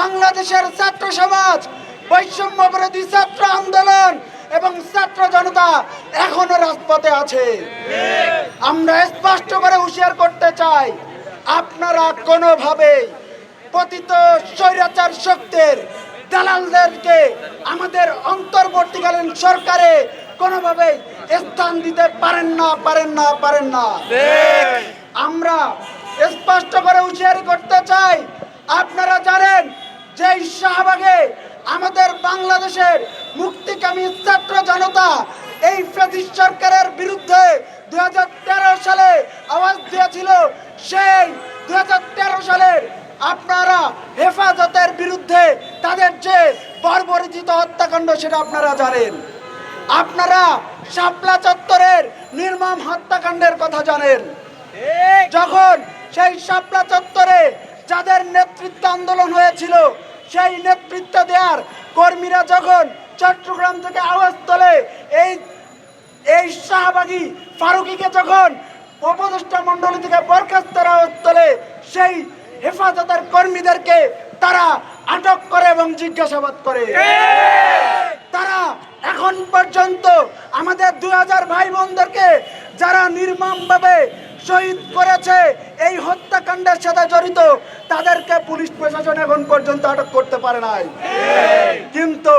বাংলাদেশের ছাত্র সমাজ বৈষম্য বিরোধী ছাত্র আন্দোলন এবং ছাত্র জনতা এখনও রাজপথে আছে। আমরা স্পষ্ট করে হুঁশিয়ার করতে চাই আপনারা কোনোভাবেই পতিত স্বৈরাচার শক্তির দালালদেরকে আমাদের অন্তর্বর্তীকালীন সরকারে কোনোভাবে স্থান দিতে পারেন না পারেন না পারেন না। আমরা স্পষ্ট করে হুঁশিয়ারি করতে চাই এই শাহবাগে আমাদের বাংলাদেশের মুক্তিকামী ছাত্র জনতা এই ফেসিস্ট সরকারের বিরুদ্ধে দু হাজার তেরো সালে আওয়াজ দিয়েছিল সেই দু সালের আপনারা হেফাজতের বিরুদ্ধে তাদের যে বর্বরিচিত হত্যাকাণ্ড সেটা আপনারা জানেন। আপনারা শাপলা চত্বরের নির্মম হত্যাকাণ্ডের কথা জানেন। যখন সেই শাপলা চত্বরে যাদের নেতৃত্ব আন্দোলন হয়েছিল সেই নেতৃত্ব দেওয়ার কর্মীরা যখন চট্টগ্রাম থেকে আওয়াজ তোলে, এই এই শাহবাগী ফারুকিকে যখন উপদেষ্টা মণ্ডলী থেকে বরখাস্তের আওয়াজ তোলে, সেই হেফাজতের কর্মীদেরকে তারা আটক করে এবং জিজ্ঞাসাবাদ করে। তারা এখন পর্যন্ত আমাদের দুই হাজার ভাই বোনদেরকে যারা নির্মমভাবে শহীদ করেছে। এই হত্যাকাণ্ডের সাথে জড়িত তাদেরকে পুলিশ প্রশাসন এখন পর্যন্ত আটক করতে পারে নাই। কিন্তু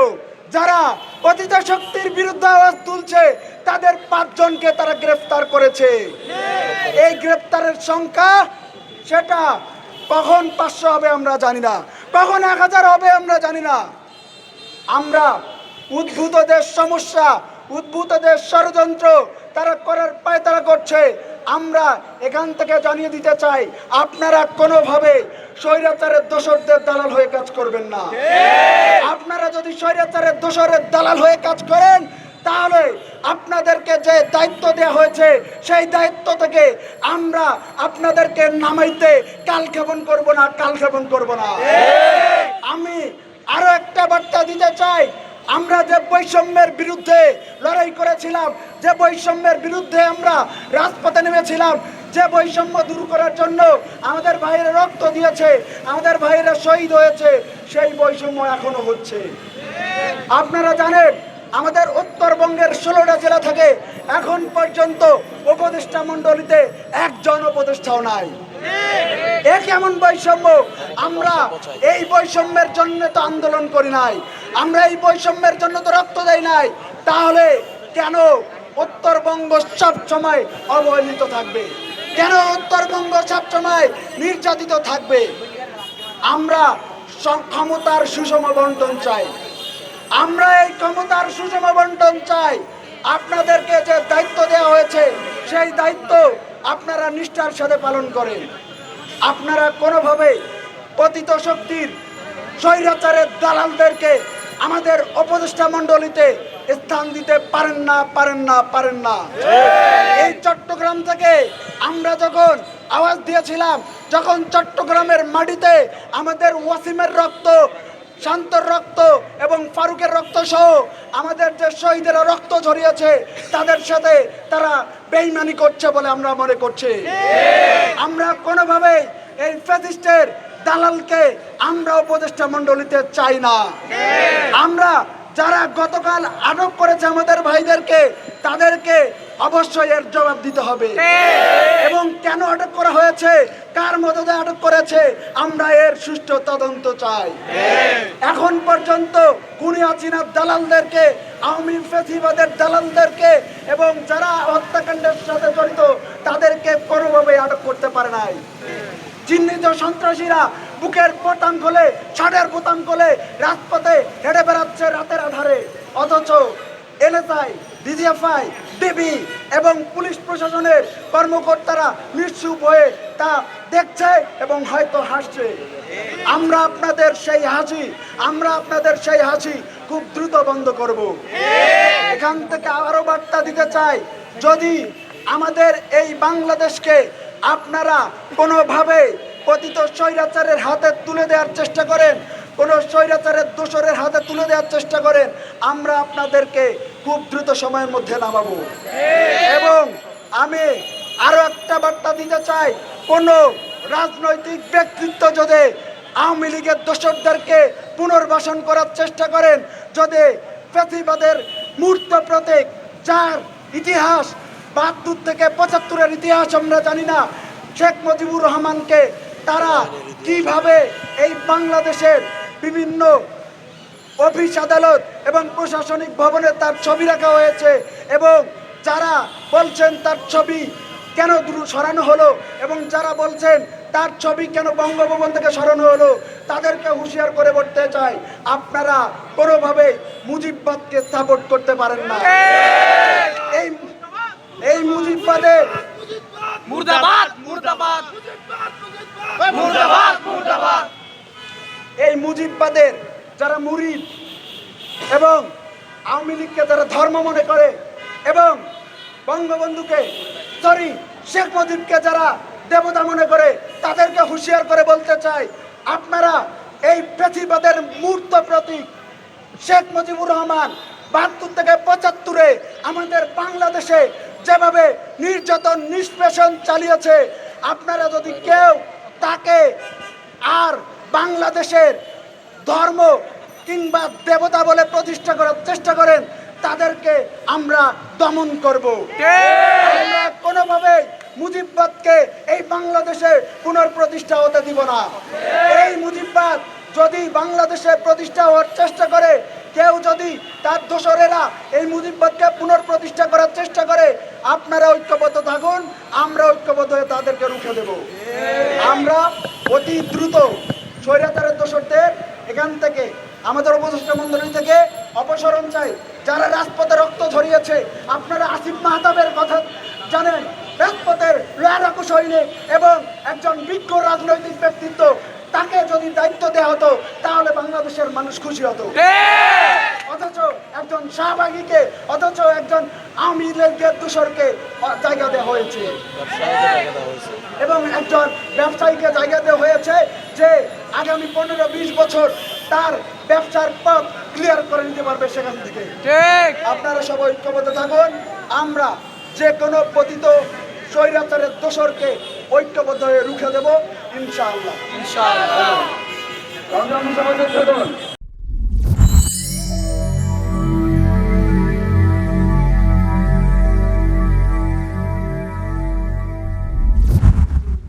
যারা পতিত শক্তির বিরুদ্ধে আওয়াজ তুলছে, তাদের পাঁচজনকে তারা গ্রেফতার করেছে। এই গ্রেফতারের সংখ্যা, সেটা কখন পাঁচশো হবে আমরা জানি না। কখন এক হাজার হবে আমরা জানি না। আমরা উদ্ভূতদের সমস্যা উদ্ভূতদের ষড়যন্ত্র তারা করার পায় তারা করছে। আমরা এখান থেকে জানিয়ে দিতে চাই, আপনারা কোনোভাবে স্বৈরাচারের দোসরদের দালাল হয়ে কাজ করবেন না। আপনারা যদি স্বৈরাচারের দোসরের দালাল হয়ে কাজ করেন, তাহলে আপনাদেরকে যে দায়িত্ব দেওয়া হয়েছে, সেই দায়িত্ব থেকে আমরা আপনাদেরকে নামাইতে কাল ক্ষেপণ করব না, কাল ক্ষেপণ করব না। আমি আরও একটা বার্তা দিতে চাই আমরা যে বৈষম্যের বিরুদ্ধে লড়াই করেছিলাম, যে বৈষম্যের বিরুদ্ধে আমরা রাজপথে নেমেছিলাম, যে বৈষম্য দূর করার জন্য আমাদের ভাইয়েরা রক্ত দিয়েছে, আমাদের ভাইয়েরা শহীদ হয়েছে, সেই বৈষম্য এখনও হচ্ছে। আপনারা জানেন, আমাদের উত্তরবঙ্গের ষোলোটা জেলা থেকে এখন পর্যন্ত উপদেষ্টা মণ্ডলীতে একজন উপদেষ্টাও নাই। এ কেমন বৈষম্য? আমরা এই বৈষম্যের জন্য তো আন্দোলন করি নাই। আমরা এই বৈষম্যের জন্য তো রক্ত দেই নাই। তাহলে কেন উত্তরবঙ্গ সব সময় অবহেলিত থাকবে? কেন উত্তরবঙ্গ সব সময় নির্যাতিত থাকবে? আমরা ক্ষমতার সুষম বন্টন চাই। আমরা এই ক্ষমতার সুষম বন্টন চাই। আপনাদেরকে যে দায়িত্ব দেওয়া হয়েছে, সেই দায়িত্ব আপনারা নিষ্ঠার সাথে পালন করেন। আপনারা কোনোভাবে পতিত শক্তির স্বৈরাচারের দালালদেরকে আমাদের উপদেষ্টা মণ্ডলীতে স্থান দিতে পারেন না পারেন না পারেন না। এই চট্টগ্রাম থেকে আমরা যখন আওয়াজ দিয়েছিলাম যখন চট্টগ্রামের মাটিতে আমাদের ওয়াসিমের রক্ত শান্তর রক্ত এবং ফারুকের রক্ত সহ আমাদের যে শহীদেরা রক্ত ঝরিয়েছে, তাদের সাথে তারা বেইমানি করছে বলে আমরা মনে করছি। আমরা কোনোভাবে এই ফ্যাসিস্টের দালালকে আমরা উপদেষ্টা মণ্ডলীতে চাই না। আমরা যারা গতকাল আটক করেছে আমাদের ভাইদেরকে তাদেরকে অবশ্যই এর জবাব দিতে হবে। এবং কেন আটক করা হয়েছে? কার মদতে আটক করেছে? আমরা এর সুষ্ঠু তদন্ত চাই। এখন পর্যন্ত কুনিয়াচিনার দালালদেরকে আওয়ামী ফেসিবাদের দালালদেরকে এবং যারা হত্যাকাণ্ডের সাথে জড়িত তাদেরকে কোনোভাবে আটক করতে পারে নাই। চিহ্নিত সন্ত্রাসীরা বুকের বোতাম খোলে ছাড়ের বোতাম খোলে রাজপথে হেঁটে বেড়াচ্ছে রাতের আধারে। অথচ এনএসআই ডিজিএফআই, ডিবি এবং পুলিশ প্রশাসনের কর্মকর্তারা নিশ্চুপ হয়ে তা দেখছে এবং হয়তো হাসছে। আমরা আপনাদের সেই হাসি, আমরা আপনাদের সেই হাসি খুব দ্রুত বন্ধ করব। এখান থেকে আরও বার্তা দিতে চাই, যদি আমাদের এই বাংলাদেশকে আপনারা কোনোভাবে পতিত স্বৈরাচারের হাতে তুলে দেওয়ার চেষ্টা করেন কোনো স্বৈরাচারের দোষরের হাতে তুলে দেওয়ার চেষ্টা করেন, আমরা আপনাদেরকে খুব দ্রুত সময়ের মধ্যে নামাবো। এবং আমি আরও একটা বার্তা দিতে চাই, কোনো রাজনৈতিক ব্যক্তিত্ব যদি আওয়ামী লীগের দোসরদেরকে পুনর্বাসন করার চেষ্টা করেন, যদি প্রতিবাদের মূর্ত প্রতীক, যার ইতিহাস বাহাত্তর থেকে পঁচাত্তরের ইতিহাস আমরা জানি না, শেখ মুজিবুর রহমানকে তারা কীভাবে এই বাংলাদেশের বিভিন্ন অফিস আদালত এবং প্রশাসনিক ভবনে তার ছবি রাখা হয়েছে এবং যারা বলছেন তার ছবি কেন দূর সরানো হলো এবং যারা বলছেন তার ছবি কেন বঙ্গভবন থেকে সরানো হলো তাদেরকে হুঁশিয়ার করে বলতে চাই আপনারা কোনোভাবে মুজিববাদকে সাপোর্ট করতে পারেন না। এই এই মুজিববাদের মুর্দাবাদ মুর্দাবাদ। মুর্দাবাদ মুর্দাবাদ। এই মুজিববাদের যারা মুরিদ এবং আওয়ামী লীগকে যারা ধর্ম মনে করে এবং বঙ্গবন্ধুকে সরি শেখ মুজিবকে যারা দেবতা মনে করে তাদেরকে হুঁশিয়ার করে বলতে চাই, আপনারা এই পৃথিবাদের মূর্ত প্রতীক শেখ মুজিবুর রহমান বাহাত্তর থেকে পঁচাত্তরে আমাদের বাংলাদেশে যেভাবে নির্যাতন, নিষ্পেষণ চালিয়েছে, আপনারা যদি কেউ তাকে আর বাংলাদেশের ধর্ম কিংবা দেবতা বলে প্রতিষ্ঠা করার চেষ্টা করেন, তাদেরকে আমরা দমন করব। আমরা কোনোভাবে মুজিববাদকে এই বাংলাদেশে পুনর্প্রতিষ্ঠা হতে দিব না। এই মুজিববাদ যদি বাংলাদেশে প্রতিষ্ঠা হওয়ার চেষ্টা করে, কেউ যদি তার দোসরেরা এই মুজিববাদকে পুনর্প্রতিষ্ঠা করার চেষ্টা করে, আপনারা ঐক্যবদ্ধ থাকুন, আমরা ঐক্যবদ্ধ হয়ে তাদেরকে রুখে দেব। আমরা অতি দ্রুত স্বৈরাচারের দোসরদের এখান থেকে আমাদের উপদেষ্টা মন্ডলী থেকে অপসরণ চাই। যারা রাজপথে রক্ত ঝরিয়েছে আপনারা আসিফ মাহতাবের কথা জানেন। রাজপথের লয়ারাকু সৈনিক এবং একজন বিজ্ঞ রাজনৈতিক ব্যক্তিত্ব তাকে যদি দায়িত্ব দেওয়া হতো তাহলে বাংলাদেশের মানুষ খুশি হতো। অথচ একজন শাহবাগীকে অথচ একজন আওয়ামী লীগের দূষরকে জায়গা দেওয়া হয়েছে। এবং একজন ব্যবসায়ীকে জায়গা দেওয়া হয়েছে যে আগামী পনেরো বিশ বছর তার ব্যবসার পথ ক্লিয়ার করে নিতে পারবে সেখান থেকে। ঠিক। আপনারা সবাই ঐক্যবদ্ধ থাকুন। আমরা যে কোনো পতিত স্বৈরাচারের দোসরকে ঐক্যবদ্ধ হয়ে রুখে দেব ইনশাআল্লাহ। ইনশাআল্লাহ।